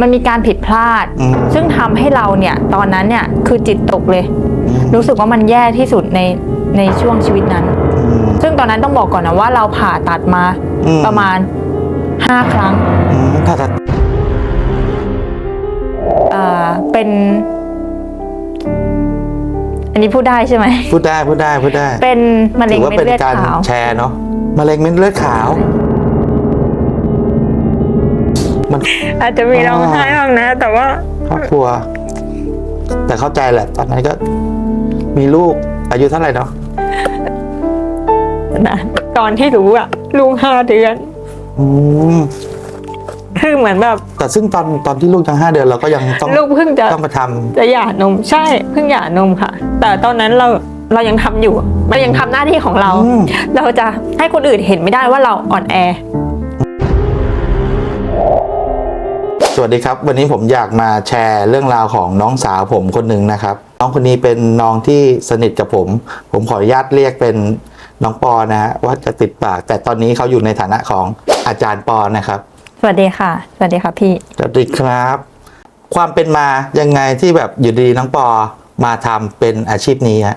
มันมีการผิดพลาดอืมซึ่งทำให้เราเนี่ยตอนนั้นเนี่ยคือจิตตกเลยอืมรู้สึกว่ามันแย่ที่สุดในในช่วงชีวิตนั้นอืมซึ่งตอนนั้นต้องบอกก่อนนะว่าเราผ่าตัดมาอืมประมาณ5ครั้งอืมถ้าถ้าอ่าเป็น อันนี้พูดได้ใช่ไหมพูดได้พูดได้พูดได้ เป็นมะเร็ถืงอว่าเม็ดเป็นเลือดการขาวแชร์เนาะมะเร็งเม็ดเลือดขาวมัน อาจจะมีร้องไห้บ้างนะ แต่ว่าครอบครัว แต่เข้าใจแหละ ตอนนั้นก็ มีลูกอายุเท่าไหร่เนาะนะตอนที่รู้อะลูกห้าเดือนอืมคือเหมือนแบบ แต่ซึ่งตอนตอนที่ลูกยังห้าเดือนเราก็ยังต้องลูกเพิ่งจะต้องไปทำจะหย่านมใช่เพิ่งหย่านมค่ะ แต่ตอนนั้นเราเรายังทำอยู่เรายังทำหน้าที่ของเราอืมเราจะให้คนอื่นเห็นไม่ได้ว่าเราอ่อนแอ วัสดีครับ วันนี้ผมอยากมาแชร์เรื่องราวของน้องสาวผมคนหนึ่งนะครับ น้องคนนี้เป็นน้องที่สนิทกับผม ผมขออนุญาตเรียกเป็นน้องปอนะฮะว่าจะติดปาก แต่ตอนนี้เขาอยู่ในฐานะของอาจารย์ปอนะครับ สวัสดีค่ะ สวัสดีค่ะพี่สวัสดีครับ ความเป็นมายังไงที่แบบอยู่ดีน้องปอมาทำเป็นอาชีพนี้ฮะ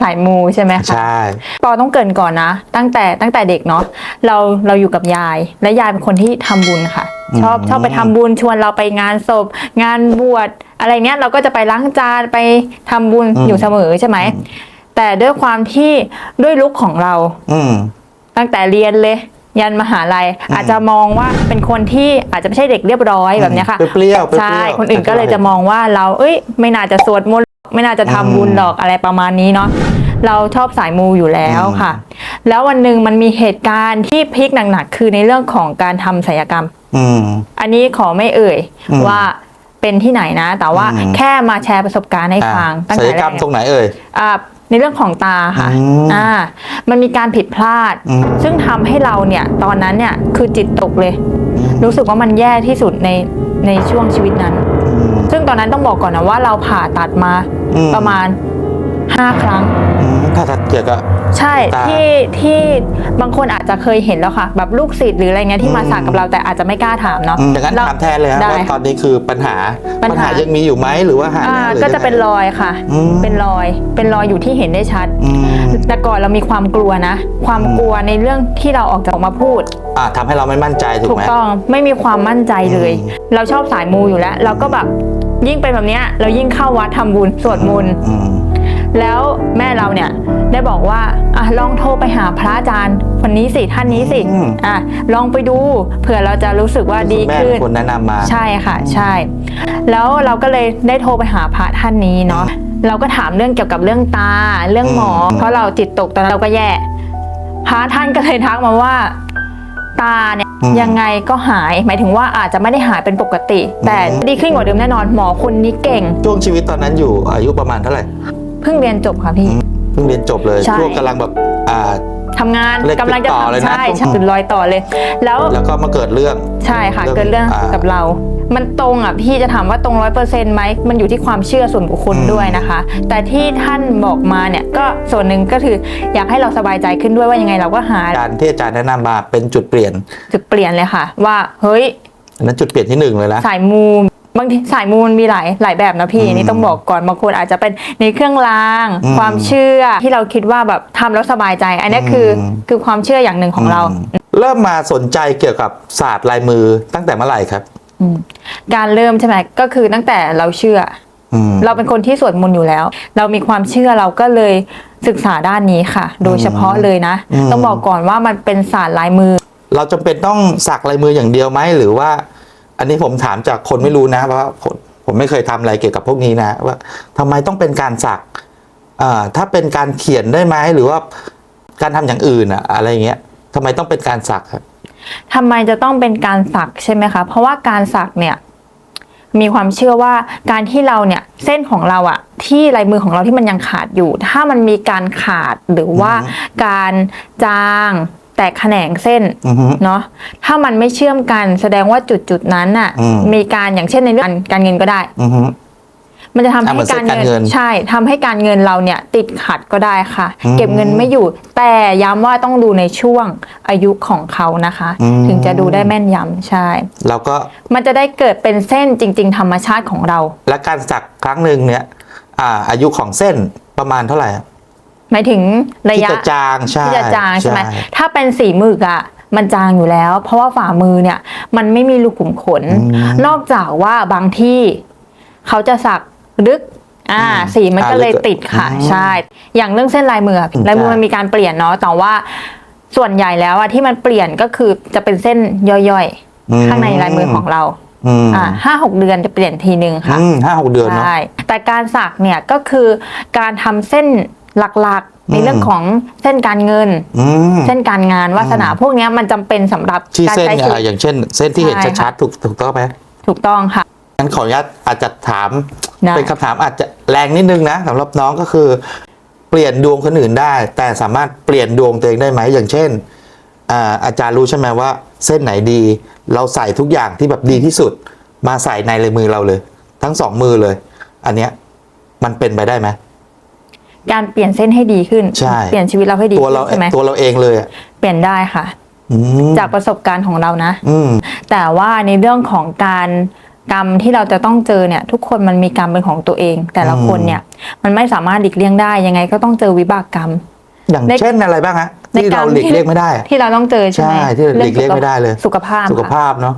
สายมูใช่ไหมคะใช่ปอต้องเกรินก่อนนะ ตั้งแต่ตั้งแต่เด็กเนาะเราเราอยู่กับยาย และยายเป็นคนที่ทำบุญค่ะ ชอบชอบไปทำบุญชวนเราไปงานศพ งานบวชอะไรเนี้ยเราก็จะไปล้างจานไปทำบุญอยู่เสมอใช่ไหมแต่ด้วยความที่ด้วยลุกของเรา อืมตั้งแต่เรียนเลย ยันมหาลัยอืมอาจจะมองว่าเป็นคนที่อาจจะไม่ใช่เด็กเรียบร้อยแบบเนี้ยค่ะเปรี้ยวๆเปรี้ยวๆใช่คนอื่นก็เลยจะมองว่าเราเอ้ย ไม่น่าจะสวดมนต์ ไม่น่าจะทำบุญหรอกอะไรประมาณนี้เนาะเราชอบสายมูอยู่แล้วค่ะ แล้ววันหนึ่งมันมีเหตุการณ์ที่พลิกหนักๆคือในเรื่องของการทำศัลยกรรม อืม อันนี้ขอไม่เอ่ยอืมว่าเป็นที่ไหนนะ แต่ว่าอืม แค่มาแชร์ประสบการณ์ให้อ่าฟังตั้งศัลแต่ยแรกรรมกตรงไหนเอ่ย อ่าในเรื่องของตาค่ะอืมอ่ามันมีการผิดพลาด อืม ซึ่งทำให้เราเนี่ยตอนนั้นเนี่ยคือจิตตกเลยอืมรู้สึกว่ามันแย่ที่สุดในในช่วงชีวิตนั้นอืม ซึ่งตอนนั้นต้องบอกก่อนนะว่าเราผ่าตัดมาอืม ประมาณ5ครั้ง อืมถ้าถ้าเกี่ยวกับ ใช่ตาที่ที่บางคนอาจจะเคยเห็นแล้วค่ะ แบบลูกศิษย์หรืออะไรเงี้ยที่มาอืม สักกับเราแต่อาจจะไม่กล้าถามเนาะอืมอย่างนั้นเราถามแทนเลยฮะได้ว่าตอนนี้คือปัญหาปัญหาปัญหา ยังมีอยู่ไหมหรือว่าหายอ่าแล้วหรือก็จะยังไงเป็นรอยค่ะ อืมเป็นรอยเป็นรอยอยู่ที่เห็นได้ชัด อืมแต่ก่อนเรามีความกลัวนะ ความอืมกลัวในเรื่องที่เราออกจะออกมาพูด อ่าทำให้เราไม่มั่นใจถูกถูกไหม ต้องไม่มีความมั่นใจเลยอืมเราชอบสายมูอยู่แล้ว เราก็แบบ ยิ่งเป็นแบบเนี้ยเรายิ่งเข้าวัดทำบุญสวดมนต์อืมแล้วแม่เราเนี่ยได้บอกว่าอะลองโทรไปหาพระอาจารย์คนนี้สิท่านนี้สิอืมอะลองไปดูเผื่อเราจะรู้สึกว่าดีคุณแม่ขึ้เป็นนคนแนะนำมาใช่ค่ะ ใช่ แล้วเราก็เลยได้โทรไปหาพระท่านนี้เนาะเราก็ถามเรื่องเกี่ยวกับเรื่องตาเรื่องหมออืมเพราะเราจิตตกตอนนั้นเราก็แย่พระท่านก็เลยทักมาว่า ตาเนี่ยยังไงก็หาย หมายถึงว่าอาจจะไม่ได้หายเป็นปกติ แต่ดีขึ้นกว่าเดิมแน่นอนหมอคนนี้เก่ง ช่วงชีวิตตอนนั้นอยู่อายุประมาณเท่าไหร่เพิ่งเรียนจบค่ะพี่เพิ่งเรียนจบเลยใช่ช่วงกำลังแบบอ่าทำงานเลขกำลังจะติดต่อเลยนะทำใช่ใช่จุดรอยต่อเลย แล้วแล้วก็มาเกิดเรื่องใช่ค่ะเรื่องเกิดเรื่องอ่ากักับเรา มันตรงอะพี่จะถามว่าตรงร้อยเปอร์เซ็นต์ไหมมันอยู่ที่ความเชื่อส่วนบุคคลอืมด้วยนะคะ แต่ที่ท่านบอกมาเนี่ยก็ส่วนหนึ่งก็คืออยากให้เราสบายใจขึ้นด้วยว่ายังไงเราก็หาการที่อาจารย์แนะนำมาเป็นจุดเปลี่ยน จุดเปลี่ยนเลยค่ะ ว่าเฮ้ยอันนั้นจุดเปลี่ยนที่หนึ่งเลยนะสายมูบางทีสายมูมันมีหลายหลายแบบนะพี่อืมอันนี่ต้องบอกก่อนบางคนอาจจะเป็นในเครื่องรางอืมความเชื่อที่เราคิดว่าแบบทำแล้วสบายใจ อันนี้คืออมคือความเชื่ออย่างหนึ่งของเรามเริ่มมาสนใจเกี่ยวกับศาสตร์ลายมือตั้งแต่เมื่อไหร่ครับอืม การเริ่มใช่ไหมก็คือตั้งแต่เราเชื่ออืมเราเป็นคนที่สวดมนต์อยู่แล้ว เรามีความเชื่อเราก็เลยศึกษาด้านนี้ค่ะ โดยเฉพาะเลยนะอืมต้องบอกก่อนว่ามันเป็นศาสตร์ลายมือ เราจำเป็นต้องสักลายมืออย่างเดียวไหมหรือว่า อันนี้ผมถามจากคนไม่รู้นะเพราะว่าผมผมไม่เคยทำอะไรเกี่ยวกับพวกนี้นะ ว่าทำไมต้องเป็นการสักอ่าถ้าเป็นการเขียนได้ไหมหรือว่าการทำอย่างอื่นอะอะไรเงี้ยทำไมต้องเป็นการสักครับ ทำไมจะต้องเป็นการสักใช่ไหมคะ เพราะว่าการสักเนี่ยมีความเชื่อว่าการที่เราเนี่ยเส้นของเราอะที่ลายมือของเราที่มันยังขาดอยู่ ถ้ามันมีการขาดหรือว่าอือฮึการจางแตกแขนงเส้นอือฮึเนาะถ้ามันไม่เชื่อมกันแสดงว่าจุดจุดๆนั้นน่ะอืมมีการอย่างเช่นในเรื่องการเงินก็ได้อือฮึ มันจะทำอะเหมืให้อนการเส้นการเงิเงินนใช่ทำให้การเงินเราเนี่ยติดขัดก็ได้ค่ะ อืมเก็บเงินไม่อยู่ แต่ย้ำว่าต้องดูในช่วงอายุของเขานะคะ อืม ถึงจะดูได้แม่นยำใช่เราก็มันจะได้เกิดเป็นเส้นจริง ๆ ธรรมชาติของเรา และการสักครั้งหนึ่งเนี่ยอ่าอายุของเส้นประมาณเท่าไหร่อะหมายถึงระที่ยะ จะจางใช่ที่จะจางใช่ไหม ถ้าเป็นสีหมึกอะมันจางอยู่แล้ว เพราะว่าฝ่ามือเนี่ย มันไม่มีรูขุมขนนอกจากว่าบางที่ เขาจะสัก ลึกอ่าสีมันก็เลยติดค่ะ ใช่ อย่างเรื่องเส้นลายมืออะลายมือมันมีการเปลี่ยนเนาะแต่ว่าส่วนใหญ่แล้วอะที่มันเปลี่ยนก็คือจะเป็นเส้นย่อยอืมๆข้างในลายมือของเราอืมอ่าห้าหกเดือนจะเปลี่ยนทีนึงค่ะอืมห้าหกเดือนเนาะใช่แต่การสักเนี่ยก็คือการทำเส้นหลักๆ ในเรื่องของเส้นการเงินอืมเส้นการงานวาสนาพวกเนี้ยมันจำเป็นสำหรับที่การเส้นใช้ชีวิอะตอย่างเช่น เส้นที่เห็นใช่ค่ะชัดๆถูกถูกต้องไหมถูกต้องค่ะงั้นขออนุญาตอาจจะถามได้ เป็นคำถามอาจจะแรงนิดนึงนะสำหรับน้องก็คือ เปลี่ยนดวงคนอื่นได้ แต่สามารถเปลี่ยนดวงตัวเองได้ไหมอย่างเช่นอ่าอาจารย์รู้ใช่ไหมว่า เส้นไหนดี เราใส่ทุกอย่างที่แบบดีที่สุด มาใส่ในลายมือเราเลย ทั้งสองมือเลย อันเนี้ยมันเป็นไปได้ไหมการเปลี่ยนเส้นให้ดีขึ้นใช่เปลี่ยนชีวิตเราให้ดีตัวขึ้เรานใช่ไหมตัวเราเองเลยอะเปลี่ยนได้ค่ะอืมจากประสบการณ์ของเรานะอืมแต่ว่าในเรื่องของการ กรรมที่เราจะต้องเจอเนี่ย ทุกคนมันมีกรรมเป็นของตัวเอง แต่ละคนเนี่ย มันไม่สามารถหลีกเลี่ยงได้ยังไงก็ต้องเจอวิบากกรรม อย่างในเช่นอะไรบ้างฮะในที่กรรเรามหลีกที่เลี่ยงไม่ได้อะที่เราต้องเจอใช่ไหมใช่ที่หลีกเลี่ยงไม่ได้เลย สุขภาพสุขค่ะภาพเนาะ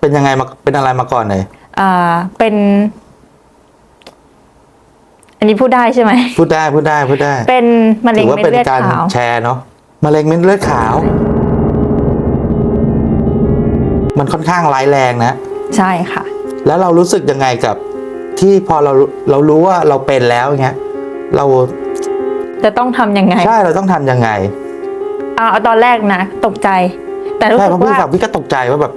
เป็นยังไงมาเป็นอะไรมาก่อนเลยอ่าเป็น อันนี้พูดได้ใช่ไหมพูดได้พูดได้พูดได้ เป็นมะเร็ถืงอว่าเม็ดเป็นเลือดการขาวแชร์เนาะมะเร็งเม็ดเลือดขาว มันค่อนข้างร้ายแรงนะ ใช่ค่ะ แล้วเรารู้สึกยังไงกับที่พอเราเรารู้ว่าเราเป็นแล้วเงี้ยเราจะต้องทำยังไง ใช่เราต้องทำยังไงเอาเอาตอนแรกนะตกใจ แต่รู้ใช่สึเพกราะพี่ว่า ฟังพี่ก็ตกใจว่าแบบ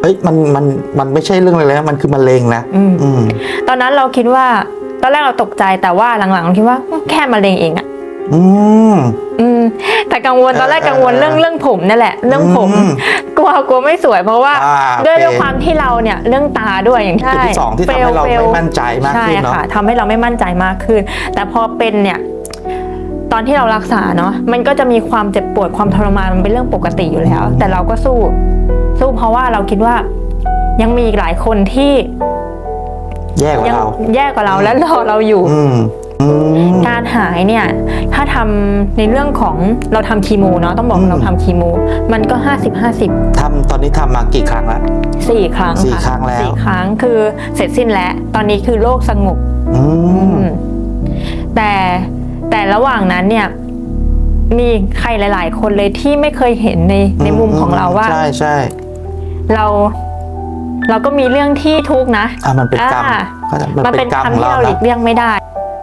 เอ้ยมันมันมันไม่ใช่เรื่องอะไรแล้วมันคือมะเร็งนะอืม อืม ตอนนั้นเราคิดว่า ตอนแรกเราตกใจแต่ว่าหลังๆเราคิดว่าแค่มะเร็งเองอะ อืมอืมแต่กังวลตอนแรกกังวลเรื่องเรื่องผมนั่นแหละ เรื่องผมอืมกลัวกลัวไม่สวยเพราะว่าอ่าด้วยโอเคด้วยความที่เราเนี่ยเรื่องตาด้วยอย่างจุดที่สองที่ทำให้เราไม่มั่นใจมากใช่ขึ้นเนาะค่ะทำให้เราไม่มั่นใจมากขึ้น แต่พอเป็นเนี่ยตอนที่เรารักษาเนาะมันก็จะมีความเจ็บปวดความทรมานมันเป็นเรื่องปกติอยู่แล้ว แต่เราก็สู้ สู้เพราะว่าเราคิดว่ายังมีอีกหลายคนที่ แย่กว่ายังเราแย่กว่าเราและรอเราอยู่อืมอืม การหายเนี่ยถ้าทำในเรื่องของเราทำคีโมเนาะต้องบอกอืมเราทำคีโม มันก็ 50 50ทำตอนนี้ทำมากี่ครั้งละสี่ครั้งสี่ะครั้งแล้วสี่ครั้งคือเสร็จสิ้นแล้ว ตอนนี้คือโรคสงบอืมอืมแต่แต่ระหว่างนั้นเนี่ยมีใครหลาย ๆ คนเลยที่ไม่เคยเห็นในในมุมของเราว่า ใช่ใช่เราเราก็มีเรื่องที่ทุกข์นะอะมันเป็นกรรมอ่ามันเป็นกรรมคำของที่เราเราหลีนะกเลี่ยงไม่ได้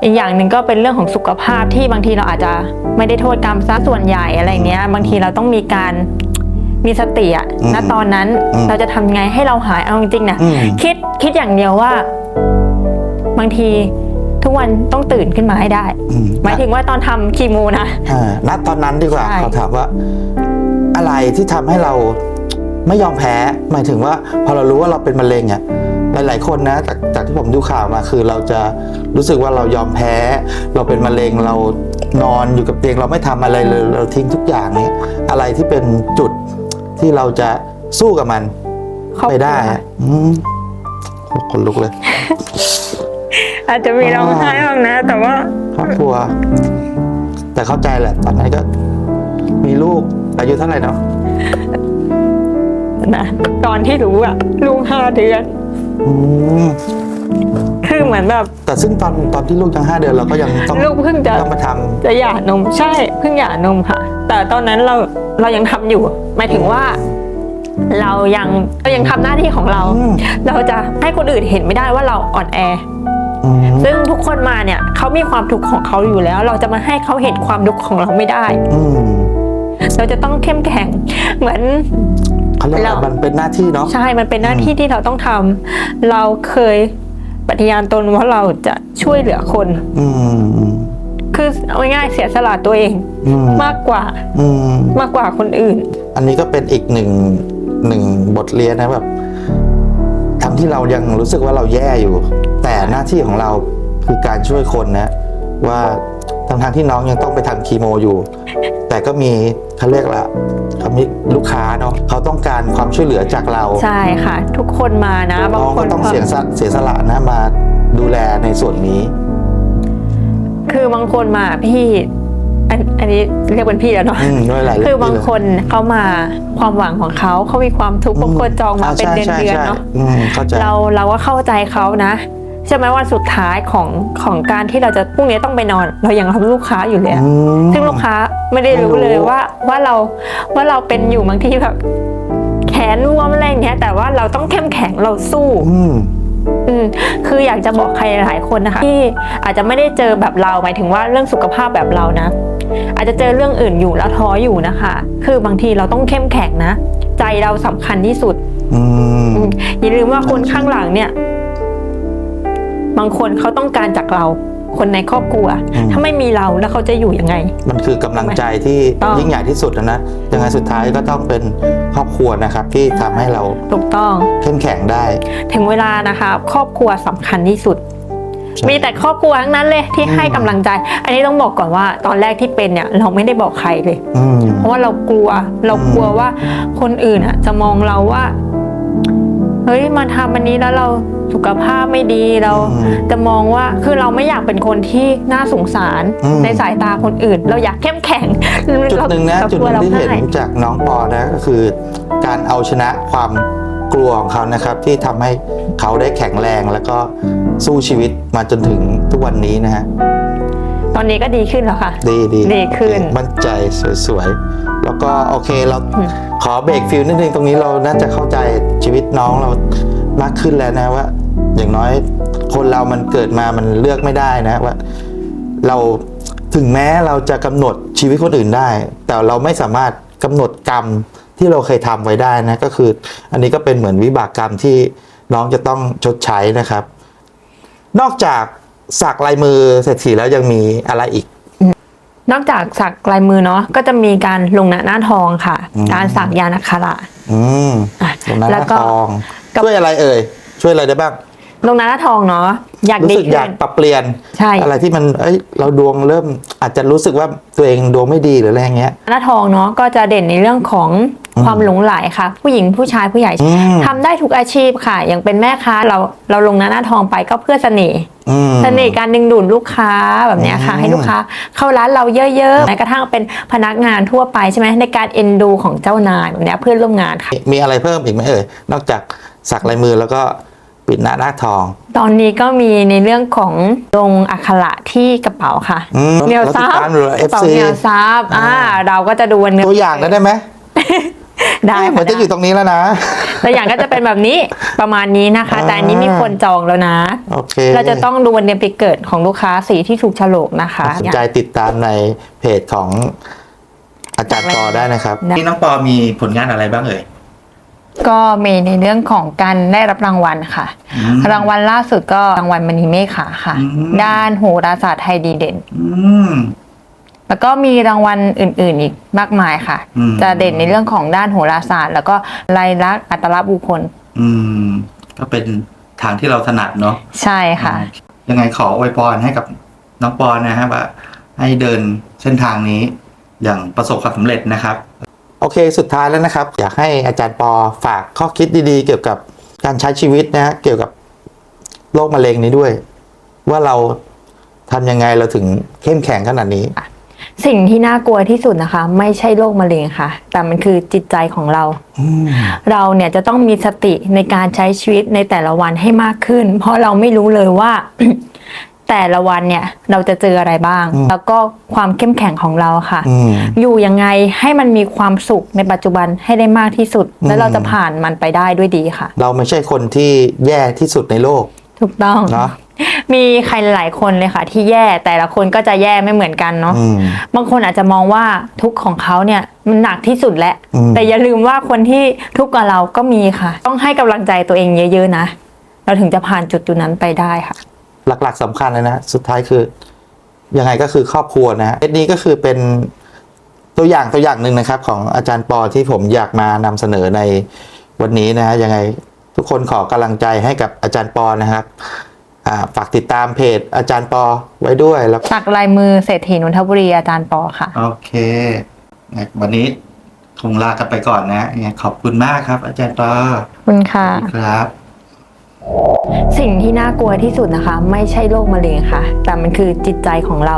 อีกอย่างหนึ่งก็เป็นเรื่องของสุขภาพที่บางทีเราอาจจะไม่ได้โทษกรรมซะส่วนใหญ่อะไรเงี้ย บางทีเราต้องมีการมีสติอะอืมณตอนนั้นอืมเราจะทำยังไงให้เราหายเอาจริงๆนะอืมคิดคิดอย่างเดียวว่า บางทีทุกวันต้องตื่นขึ้นมาให้ได้อืมหมายถึงว่าตอนทำคีโมนะอ่าณตอนนั้นดีกว่าใช่เขาถามว่า อะไรที่ทำให้เราไม่ยอมแพ้ หมายถึงว่า พอเรารู้ว่าเราเป็นมะเร็งอะ หลาย ๆ คนนะจากจากที่ผมดูข่าวมาคือเราจะรู้สึกว่าเรายอมแพ้ เราเป็นมะเร็งเรานอนอยู่กับเตียงเราไม่ทำอะไรเลยเราทิ้งทุกอย่างเนี่ยอะไรที่เป็นจุดที่เราจะสู้กับมันครอบครัวไปได้อะอืมคนลุกเลย อาจจะมีร้องไห้บ้างนะ แต่ว่าครอบครัว แต่เข้าใจแหละ ตอนนั้นก็ มีลูกอายุเท่าไหร่เนาะนะตอนที่รู้อะลูกห้าเดือน อืมคือเหมือนแบบ แต่ซึ่งตอนตอนที่ลูกยังห้าเดือนเราก็ยังต้องลูกเพิ่งจะ ต้องมาทจะหย่านมใช่เพิ่งหย่านมค่ะ แต่ตอนนั้นเราเรายังทำอยู่ หมายถึงว่า เรายังเรายังทำหน้าที่ของเรา อืม เราจะให้คนอื่นเห็นไม่ได้ว่าเราอ่อนแอำอืมซึ่งทุกคนมาเนี่ยเขามีความทุกข์ของเขาอยู่แล้ว เราจะมาให้เขาเห็นความทุกข์ของเราไม่ได้ อืม เราจะต้องเข้มแข็ง เหมือน เขาเรียกว่าเรามัมันเป็นหน้าที่เนาะใช่ มันเป็นหน้าที่ที่เราต้องทำเราเคยปฏิญาณตนว่าเราจะช่วยเหลือคน อืมอืมคือเอาง่ายๆเสียสละตัวเองอืมมากกว่า อืมมากกว่าคนอื่น อันนี้ก็เป็นอีกหนึ่งหนึ่งบทเรียนนะแบบทั้งที่เรายังรู้สึกว่าเราแย่อยู่ แต่หน้าที่ของเราคือการช่วยคนนะ ว่าทั้งทางๆที่น้องยังต้องไปทำคีโมอยู่ แต่ก็มีเขาเรียกละ เขามีลูกค้าเนาะเขาต้องการความช่วยเหลือจากเราใช่ค่ะ ทุกคนมานะบางน้องคก็นต้องเสียสละเสียสละนะมาดูแลในส่วนนี้ คือบางคนมาพี่อันอันนี้เรียกเป็นพี่แล้วเนาะอืมด้วยหลายคือบางคนเขามาความหวังของเขาเขามีความทุกข์บางคนจองมาเป็นเดือนเดือนๆเนาะอืมเข้าใจเราเราก็เข้าใจเขานะ ใช่ไหมวันสุดท้ายของของการที่เราจะพรุ่งนี้ต้องไปนอน เรายังรับลูกค้าอยู่เลยอะอืม ซึ่งลูกค้าไม่ได้รู้ไม่รู้เลยว่าว่าเราว่าเราเป็นอยู่บางทีแบบแขนรวมอะไรอย่างเงี้ย แต่ว่าเราต้องเข้มแข็งเราสู้ อืม อืมคืออยากจะบอกใครหลายคนนะคะที่อาจจะไม่ได้เจอแบบเราหมายถึงว่าเรื่องสุขภาพแบบเรานะ อาจจะเจอเรื่องอื่นอยู่แล้วท้ออยู่นะคะ คือบางทีเราต้องเข้มแข็งนะ ใจเราสำคัญที่สุดอืม อืมอย่าลืมว่าคนข้างหลังเนี่ย บางคนเขาต้องการจากเราคนในครอบครัว ถ้าไม่มีเราแล้วเขาจะอยู่ยังไง มันคือกำลังใจที่ต้องยิ่งใหญ่ที่สุดนะนะยังไงสุดท้ายก็ต้องเป็นครอบครัวนะครับที่ทำให้เราถูกต้องเข้มแข็งได้ ถึงเวลานะคะครอบครัวสำคัญที่สุดใช่มีแต่ครอบครัวทั้งนั้นเลยที่ให้กำลังใจ อันนี้ต้องบอกก่อนว่า ตอนแรกที่เป็นเนี่ยเราไม่ได้บอกใครเลยอืมเพราะว่าเรากลัวเรากลัวว่าคนอื่นอะจะมองเราว่า เฮ้ยมาทำอันนี้แล้วเราสุขภาพไม่ดีเราอืมจะมองว่าคือเราไม่อยากเป็นคนที่น่าสงสารอืมในสายตาคนอื่น เราอยากเข้มแข็งจุดหนึ่งนะเราจุดกลัหวนึ่งเราที่เห็นพ่ายจากน้องปอนะก็คือการเอาชนะความกลัวของเขานะครับที่ทำให้เขาได้แข็งแรงแล้วก็สู้ชีวิตมาจนถึงทุกวันนี้นะฮะ ตอนนี้ก็ดีขึ้นแล้วค่ะ ดีดีดีขึ้น มั่นใจสวยๆ แล้วก็โอเคเราอืมขอเบรกฟิลนิดนึงตรงนี้เราน่าจะเข้าใจชีวิตน้องเรามากขึ้นแล้วนะว่า อย่างน้อยคนเรามันเกิดมามันเลือกไม่ได้นะว่า เราถึงแม้เราจะกำหนดชีวิตคนอื่นได้ แต่เราไม่สามารถกำหนดกรรมที่เราเคยทำไว้ได้นะก็คือ อันนี้ก็เป็นเหมือนวิบากกรรมที่น้องจะต้องชดใช้นะครับ นอกจาก สักลายมือเศรษฐีแล้วยังมีอะไรอีก นอกจากสักลายมือเนาะก็จะมีการลงหน้าหน้าทองค่ะ อืม การสักยานักขระ อืมอะตรงนั้นหแล้วน้าก็ ทองกับช่วยอะไรเอ่ย ช่วยอะไรได้บ้าง ลงหน้าหน้าทองเนาะอยากรู้ดีสึกขึ้อยากนปรับเปลี่ยน ใช่ อะไรที่มันเอ้ยเราดวงเริ่มอาจจะรู้สึกว่าตัวเองดวงไม่ดีหรืออะไรอย่างเงี้ย หน้าทองเนาะก็จะเด่นในเรื่องของอืม ความหลงไหลค่ะ ผู้หญิงผู้ชายผู้ใหญ่อืมทำได้ทุกอาชีพค่ะ อย่างเป็นแม่ค้าเราเราลงหน้าหน้าทองไปก็เพื่อเสน่ห์อืมเสน่ห์การดึงดูดลูกค้าแบบเนี้ยค่ะอืมให้ลูกค้าเข้าร้านเราเยอะๆแม้กระทั่งเป็นพนักงานทั่วไปใช่ไหมในการเอ็นดูของเจ้านายแบบเนี้ยเพื่อนร่วมงานค่ะ มีอะไรเพิ่มอีกไหมเอ่ยนอกจากสักลายมือแล้วก็ปิดหน้าหน้าทอง ตอนนี้ก็มีในเรื่องของลงอักขระที่กระเป๋าค่ะอืมเหนียวเราติซัดบตามอยู่เหรอกระเป๋า FC เหนียวซับอ่าอ่าเราก็จะดูวันเนื้ตัวอย่างนั้นได้ไหม ได้เหมือนจะอยู่ตรงนี้แล้วนะตัวอย่างก็จะเป็นแบบนี้ประมาณนี้นะคะ แต่อันนี้มีคนจองแล้วนะโอเคเราจะต้องดูวันเดือนปีเกิดของลูกค้าสีที่ถูกโฉลกนะคะสนใจติดตามในเพจของอาจารย์ปอได้นะครับได้นี่น้องปอมีผลงานอะไรบ้างเอ่ยก็มีในเรื่องของการได้รับรางวัลค่ะอืมรางวัลล่าสุดก็รางวัลมณีเมฆค่ะค่ะอืมด้านโหราศาสตร์ไทยดีเด่นอืม แล้วก็มีรางวัลอื่น ๆ อีกมากมายค่ะ อืม จะเด่นในเรื่องของด้านโหราศาสตร์ แล้วก็ลายลักษณ์อัตลักษณ์บุคคลอืม ก็เป็นทางที่เราถนัดเนาะใช่ค่ะ ยังไงขออวยพรให้กับน้องปอนนะฮะว่า ให้เดินเส้นทางนี้ อย่างประสบความสำเร็จนะครับ โอเค สุดท้ายแล้วนะครับ อยากให้อาจารย์ปอฝากข้อคิดดีๆ เกี่ยวกับการใช้ชีวิตนะฮะเกี่ยวกับโรคมะเร็งนี้ด้วย ว่าเราทำยังไงเราถึงเข้มแข็งขนาดนี้ สิ่งที่น่ากลัวที่สุดนะคะ ไม่ใช่โรคมะเร็งค่ะ แต่มันคือจิตใจของเราอืมเราเนี่ยจะต้องมีสติในการใช้ชีวิตในแต่ละวันให้มากขึ้น เพราะเราไม่รู้เลยว่า แต่ละวันเนี่ยเราจะเจออะไรบ้าง แล้วก็ความเข้มแข็งของเราค่ะอืมอยู่ยังไงให้มันมีความสุขในปัจจุบันให้ได้มากที่สุด แล้วอืมเราจะผ่านมันไปได้ด้วยดีค่ะ เราไม่ใช่คนที่แย่ที่สุดในโลก ถูกต้องเนาะ มีใครหลายคนเลยค่ะ ที่แย่แต่ละคนก็จะแย่ไม่เหมือนกันเนาะอืม บางคนอาจจะมองว่าทุกข์ของเขาเนี่ยมันหนักที่สุดแล้ว อืม แต่อย่าลืมว่าคนที่ทุกข์กับเราก็มีค่ะ ต้องให้กำลังใจตัวเองเยอะๆนะ เราถึงจะผ่านจุดจุดๆนั้นไปได้ค่ะ หลักๆสำคัญเลยนะ สุดท้ายคือ ยังไงก็คือครอบครัวนะฮะเคสนี้ก็คือเป็นตัวอย่างตัวอย่างหนึ่งนะครับ ของอาจารย์ปอที่ผมอยากมานำเสนอในวันนี้นะฮะยังไงทุกคนขอกำลังใจให้กับอาจารย์ปอนะครับอ่า ฝากติดตามเพจอาจารย์ปอไว้ด้วยแล้วสักลายมือเศรษฐีนนทบุรีอาจารย์ปอค่ะ โอเค วันนี้คงลากันไปก่อนนะยังไงขอบคุณมากครับ อาจารย์ปอขอบคุณค่ะครับ สิ่งที่น่ากลัวที่สุดนะคะ ไม่ใช่โรคมะเร็งค่ะ แต่มันคือจิตใจของเรา